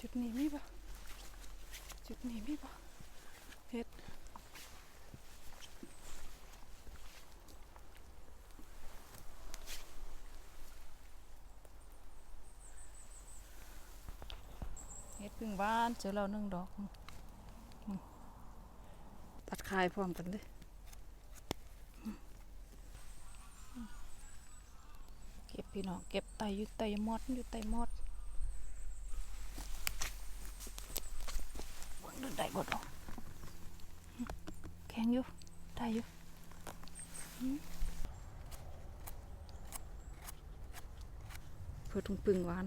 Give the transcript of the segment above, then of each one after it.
จุดนี้มีปะจุดนี้มีปะเฮ็ดเฮ็ดพึ่งบ้านเจอเราหนึ่งดอก ตัดคายพร้อมกันเลยเก็บพี่น้องเก็บไตอยู่ไตมอดอยู่ไตมอด บนเดินได้บดออกแข็ง อยู่ได้อยู่เพื่อถุงปึงหวาน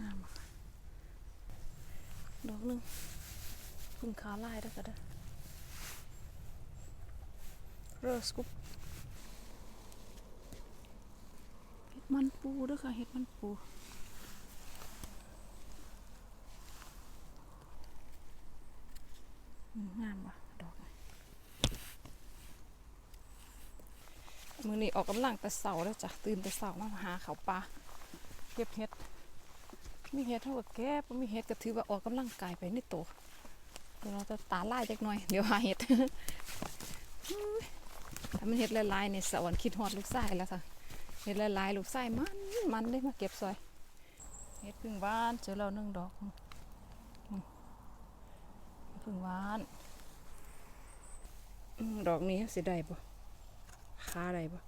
งามอะดอกนึงพึ่งขาลายได้ก็ได้เรอสกุป เห็ด มันปูด้วยค่ะเห็ดมันปูงามว่ะดอกมือนี้ออกกำลังแต่เสาแล้วจ้ะตื่นแต่เสามาหาเขาปลาเก็บเห็ดมีเห็ดเท่ากับแก้บ่มีเห็ดก็ถือว่าออกกำลังกายไปในโตวเดี๋ยวเราจะตาล่ายจักหน่อยเดี๋ยวหาเห็ดถ้ามันเห็ดลายๆเนี่ยสวรรค์คิดฮอดลูกชายแล้วค่ะ เห็ดหลายๆลูกไส้มัน มันได้มาเก็บซอยเห็ดพึ่งหวานเจอเราหนึ่งดอกอืมอืมเห็ดพึ่งหวานอืมดอกนี้สิได้ปะขาได้ปะ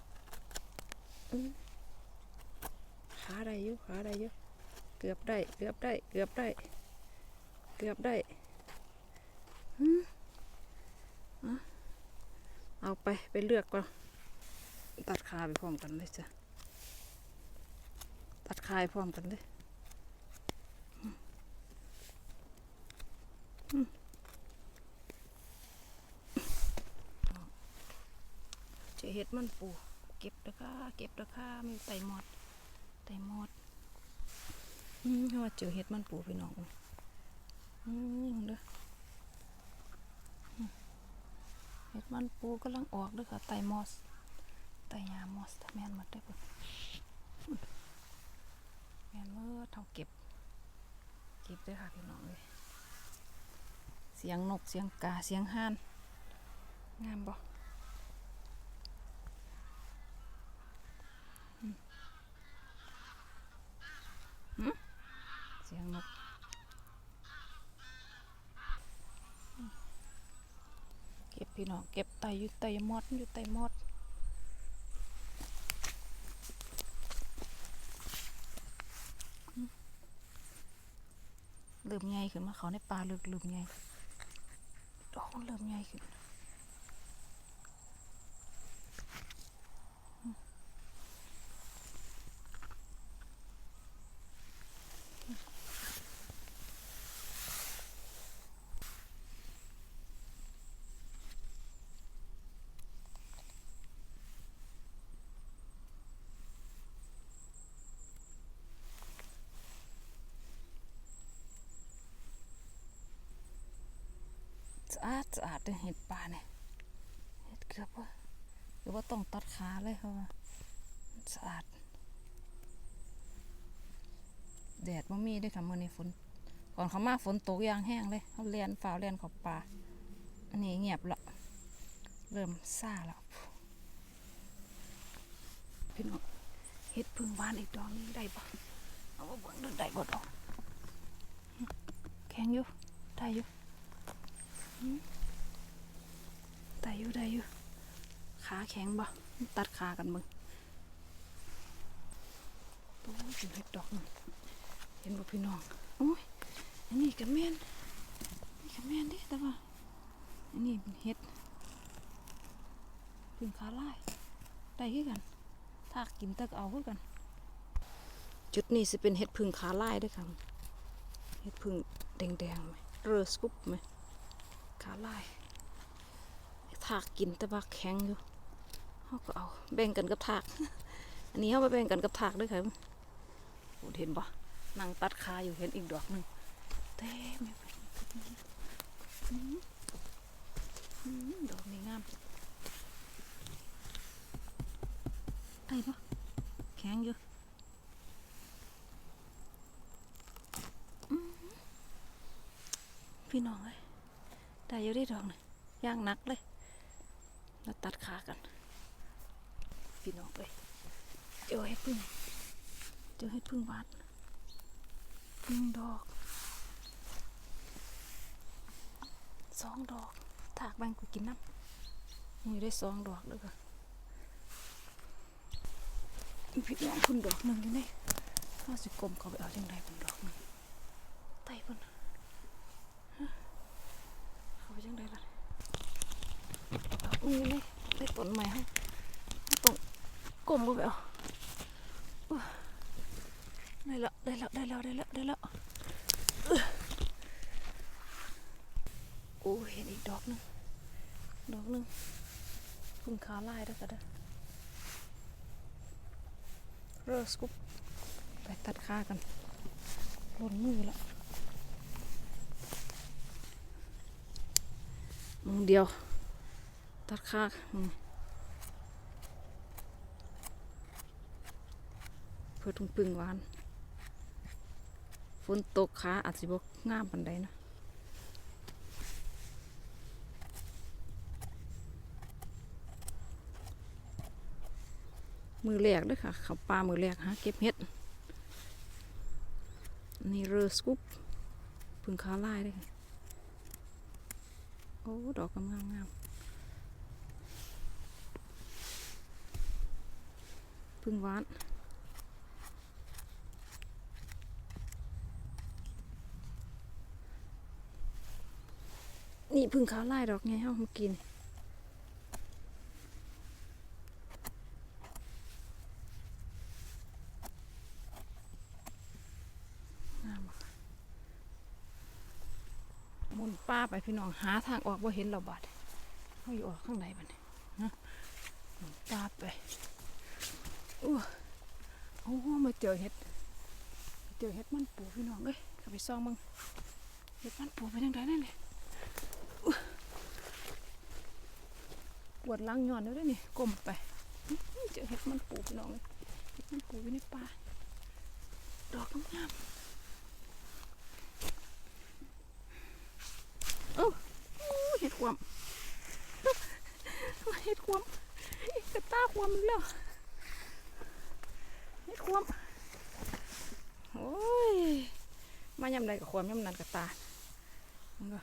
อืมขาได้อยู่ขาได้อยู่เกือบได้ เกือบได้ เกือบได้ เกือบได้อืมอะเอาไปไปเลือกก่อนตัดขาไปพร้อมกันเลยจ้ะ ตัดคายพร้อมกันเลยอือเจะเห็ดมันปู เก็บราคาเก็บราคามีไตหมดไตหมดอืมว่าเจอเห็ดมันปูพี่น้องอืมเด้อเห็ดมันปูกำลังออกด้วยค่ะไตมอสไตยามอสถ้าแม่นหมดได้อเพิ่น แม่นเมื่อเท่าเก็บ เก็บด้วยค่ะพี่น้องเลยเสียงนกเสียงกาเสียงห่าน งามบ่อืมหืมเสียงนกเก็บพี่น้องเก็บไตอยู่ไตมอดอยู่ไตมอด เริ่มใหญ่ขึ้นมาเขาในป่าเริ่มเริ่มใหญ่ดอกมันเริ่มใหญ่ขึ้น สะอาดสะอาดเลยเห็ดป่าเนี่ยเห็ดเกือบว่าหรือว่าต้องตัดขาเลยเขาว่ามันสะอาด แดดว่ามีด้วยค่ะมื่อนี้ฝนก่อนเขามาฝนตกยางแห้งเลยเขาเลียนฝ่าเลียนขอบป่าอันนี้เงียบละเริ่มซาแล้วพี่น้องเห็ดพึ่งหวานอีกดอกนึงได้ปะเอาว่าเบิ่งดูได้บ่ดอกแข็งอยู่ได้อยู่ ได้อยู่ได้อยู่ขาแข็งบ่ตัดขากันมึงโอ้ยเป็นเห็ดดอกหนึ่งเห็นบ่พี่น้องโอ้ยอันนี้กับแม่นนี่กับแม่นดิแต่ว่าอันนี้เป็นเห็ดพึ่งขาลายได้คือกัน ถ้ากินตะกเอาคือกัน จุดนี้สิเป็นเห็ดพึ่งขาลายด้วยค่ะเห็ดพึ่งแดงๆไหมเรือสกุปไหม ขาไล่ถากกินตะบักแข็งอยู่เขาก็เอาแบ่งกันกับถาก อันนี้เขาไปแบ่งกันกับถากด้วยค่ะเห็นปะนางตัดคาอยู่เห็นอีกดอกหนึ่งเต็มไปดอกนี้งามไอ้ปะแข็งอยู่พี่น้องเอ้ย ได้อยู่ด้ดอกหนึ่งย่างหนักเลยแล้วตัดขากัน พี่น้องเอ้ยเจอเห็ดพึ่งเจอเห็ดพึ่งวานหนึ่งดอกสองดอกถากแบ่งกูกินน้ำนี่ได้สองดอกเลยค่ะพี่น้องคุณดอกหนึ่งอยู่นี่น่าสิกลมเขาไปเอาจังไดบนดอกหนึ่งไต่บนฮะเขาไป จังไดล่ะอุ้ยนี่ได้ต้นใหม่ให้ต้องกลมก็ไปเอาอุ๊ยได้แล้วได้แล้วได้แล้วได้แล้วได้แล้วโอ้เห็นอีกดอกหนึงดอกหนึงพึ่งขาลายแล้วก็ได้อเรอสกุปไปตัดขากันหล่นมือแล้ว มึงเดียว ตัดขามึงเพื่อถุงปึงหวาน ฝนตกขาอาจสิบกงามปันใดนะมือแรกเด้วยค่ะเขาปลามือแรกหาเก็บเห็ดนี่เรือสกุปพึ่งขาลายเลยค่ะ โอ้ ดอกกำงามงามพึ่งหวานนี่พึ่งขาลายดอกไงเฮามากิน งามอะค่ะหมุน ป้าไปพี่น้องหาทางออกว่าเห็นเราบาดเขาอยู่ออกข้างในบัดนี้นะป้าไปอู้โอ้มาเจอเห็ดเจอเห็ดมันปูพี่น้องเอ้ยเข้าไปซ่องมึงเห็ดมันปูไปทางใดนั่นเลยปวดหลังย้อนแล้วด้วยนี่ก้มไปเจอเห็ดมันปูพี่น้องเลยเห็ดมันปูอยู่ในป่าดอกงาม เอ้าอู้เห็ดความเห็ดความกระตาความแล้วเห็ดความโอ้ย มายำใดกับความยำนันกระตามันก็